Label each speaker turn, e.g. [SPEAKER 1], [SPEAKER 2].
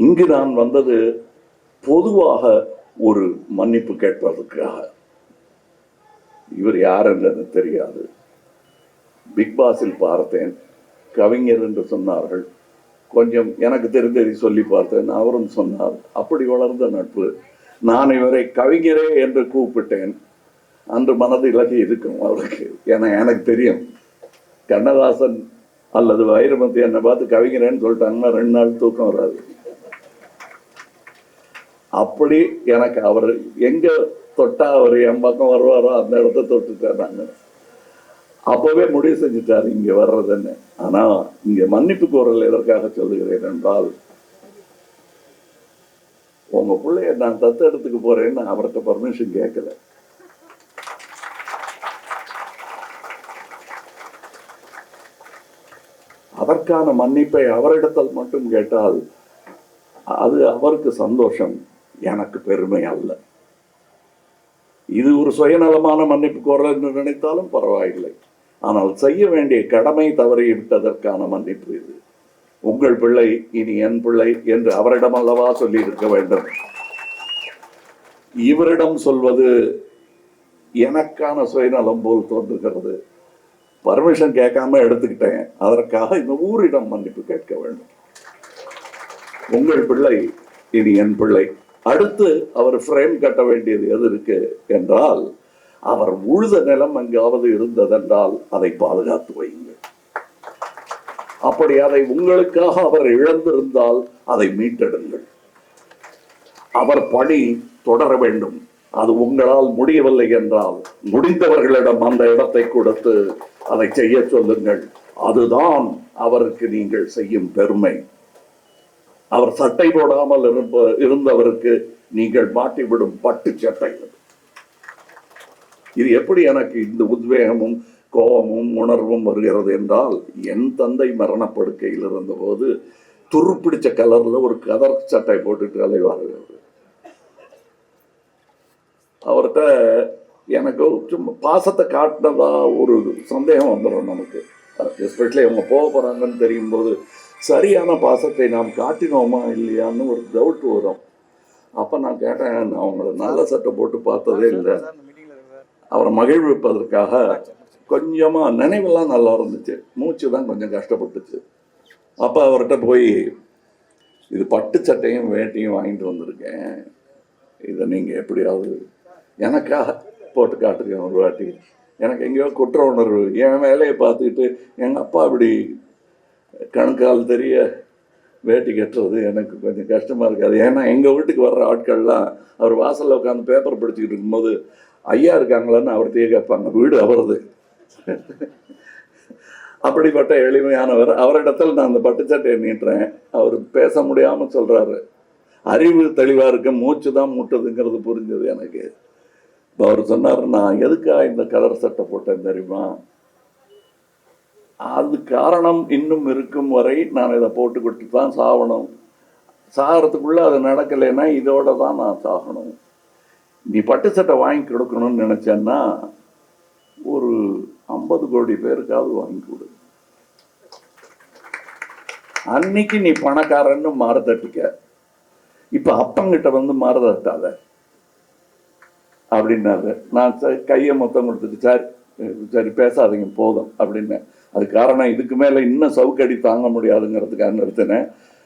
[SPEAKER 1] இங்கு நான் வந்தது பொதுவாக ஒரு மன்னிப்பு கேட்பதற்காக. இவர் யார் என்று தெரியாது. பிக் பாஸில் பார்த்தேன். கவிஞர் என்று சொன்னார்கள். கொஞ்சம் எனக்கு தெரிந்ததை சொல்லி பார்த்தேன். அவரும் சொன்னார். அப்படி வளர்ந்த நட்பு. நான் இவரை கவிஞரே என்று கூப்பிட்டேன். அன்று மனது இலகி இருக்கும் அவருக்கு. ஏன்னா எனக்கு தெரியும். கண்ணதாசன் அல்லது வைரமதி என்னை பார்த்து கவிஞரேன்னு சொல்லிட்டாங்கன்னா ரெண்டு நாள் தூக்கம் வராது. அப்படி எனக்கு அவர் எங்க தொட்டா அவர் என் பக்கம் வருவாரோ அந்த இடத்த தொட்டுட்டேன் நான். அப்பவே முடிவு செஞ்சுட்டார் இங்க வர்றதுன்னு. ஆனா இங்க மன்னிப்பு கோரல் எதற்காக சொல்லுகிறேன் என்றால் உங்க பிள்ளைய நான் தத்தெடுத்துக்க போறேன்னு அவர்கிட்ட பர்மிஷன் கேட்கல. அதற்கான மன்னிப்பை அவரிடத்தில் மட்டும் கேட்டால் அது அவருக்கு சந்தோஷம். எனக்கு பெருமை அல்ல. இது ஒரு சுயநலமான மன்னிப்பு கோரல் என்று நினைத்தாலும் பரவாயில்லை. ஆனால் செய்ய வேண்டிய கடமை தவறிவிட்டதற்கான மன்னிப்பு இது. உங்கள் பிள்ளை இனி என் பிள்ளை என்று அவரிடம் அல்லவா சொல்லி இருக்க வேண்டும்? இவரிடம் சொல்வது எனக்கான சுயநலம் போல் தோன்றுகிறது. பர்மிஷன் கேட்காம எடுத்துக்கிட்டேன். அதற்காக இந்த ஊரிடம் மன்னிப்பு கேட்க வேண்டும். உங்கள் பிள்ளை இனி என் பிள்ளை. அடுத்து அவர் ஃப்ரேம் கட்ட வேண்டியது எது இருக்கு என்றால் அவர் உழுத நிலம் எங்காவது இருந்ததென்றால் அதை பாதுகாத்து வையுங்கள். அப்படி அதை உங்களுக்காக அவர் இழந்திருந்தால் அதை மீட்டெடுங்கள். அவர் பணி தொடர வேண்டும். அது உங்களால் முடியவில்லை என்றால் முடிந்தவர்களிடம் அந்த இடத்தை கொடுத்து அதை செய்ய சொல்லுங்கள். அதுதான் அவருக்கு நீங்கள் செய்யும் பெருமை. அவர் சட்டை போடாமல் இருப்ப இருந்தவருக்கு நீங்கள் மாட்டிவிடும் பட்டு சட்டை இது எப்படி எனக்கு இந்த உத்வேகமும் கோபமும் உணர்வும் வருகிறது என்றால் என் தந்தை மரணப்படுக்கையில் இருந்தபோது துருப்பிடிச்ச கலர்ல ஒரு கதர் சட்டை போட்டுட்டு அலைவார்கள். அவர்கிட்ட எனக்கு சும்மா பாசத்தை காட்டினதா ஒரு சந்தேகம் வந்துடும் நமக்கு. எஸ்பெஷலி அவங்க போக போகிறாங்கன்னு தெரியும் போது சரியான பாசத்தை நாம் காட்டினோமா இல்லையான்னு ஒரு டவுட் வரும். அப்ப நான் கேட்டேன் நான் அவங்கள நல்ல சட்டை போட்டு பார்த்ததே இல்லை. அவரை மகிழ்விப்பதற்காக கொஞ்சமா நினைவெல்லாம் நல்லா இருந்துச்சு. மூச்சு தான் கொஞ்சம் கஷ்டப்பட்டுச்சு. அப்ப அவர்கிட்ட போய் இது பட்டு சட்டையும் வேட்டியும் வாங்கிட்டு வந்திருக்கேன். இதை நீங்க எப்படியாவது எனக்காக போட்டு காட்டுங்க ஒரு வாட்டி. எனக்கு எங்கேயோ குற்ற உணர்வு. என் வேலையை பார்த்துக்கிட்டு எங்கள் அப்பா இப்படி கணுக்கால் தெரிய வேட்டி கட்டுறது எனக்கு கொஞ்சம் கஷ்டமாக இருக்காது ஏன்னா எங்கள் வீட்டுக்கு வர்ற ஆட்கள்லாம் அவர் வாசலில் உட்காந்து பேப்பர் படிச்சுக்கிட்டு இருக்கும்போது ஐயா இருக்காங்களான்னு அவர்கிட்டயே கேட்பாங்க. வீடு அவரது. அப்படிப்பட்ட எளிமையானவர். அவரிடத்தில் நான் அந்த பட்டுச்சட்டை நீட்டுறேன். அவர் பேச முடியாமல் சொல்கிறாரு அறிவு தெளிவாக இருக்க. மூச்சு தான் முட்டதுங்கிறது புரிஞ்சது எனக்கு. இப்போ அவர் சொன்னார் நான் எதுக்காக இந்த கலர் சட்டை போட்டேன் தெரியுமா? அது காரணம் இன்னும் இருக்கும் வரை நான் இதை போட்டு கொடுத்து தான் சாகணும். சாகிறதுக்குள்ளே அது நடக்கலைன்னா இதோட தான் நான் சாகணும். நீ பட்டு சட்டை வாங்கி கொடுக்கணும்னு நினச்சேன்னா ஒரு ஐம்பது கோடி பேருக்காவது வாங்கி கொடு. அன்னைக்கு நீ பணக்காரன்னு மாறுதட்டிக்க. இப்போ அப்பங்கிட்ட வந்து மாறுதட்டாத. அப்படின்னாரு. நான் சரி கையை மொத்தம் கொடுத்துட்டு சார் சரி பேசாதீங்க போதும் அப்படின்னு அது காரணம் இதுக்கு மேல இன்னும் சவுக்கடி தாங்க முடியாதுங்கிறதுக்காக நிறுத்தினேன்.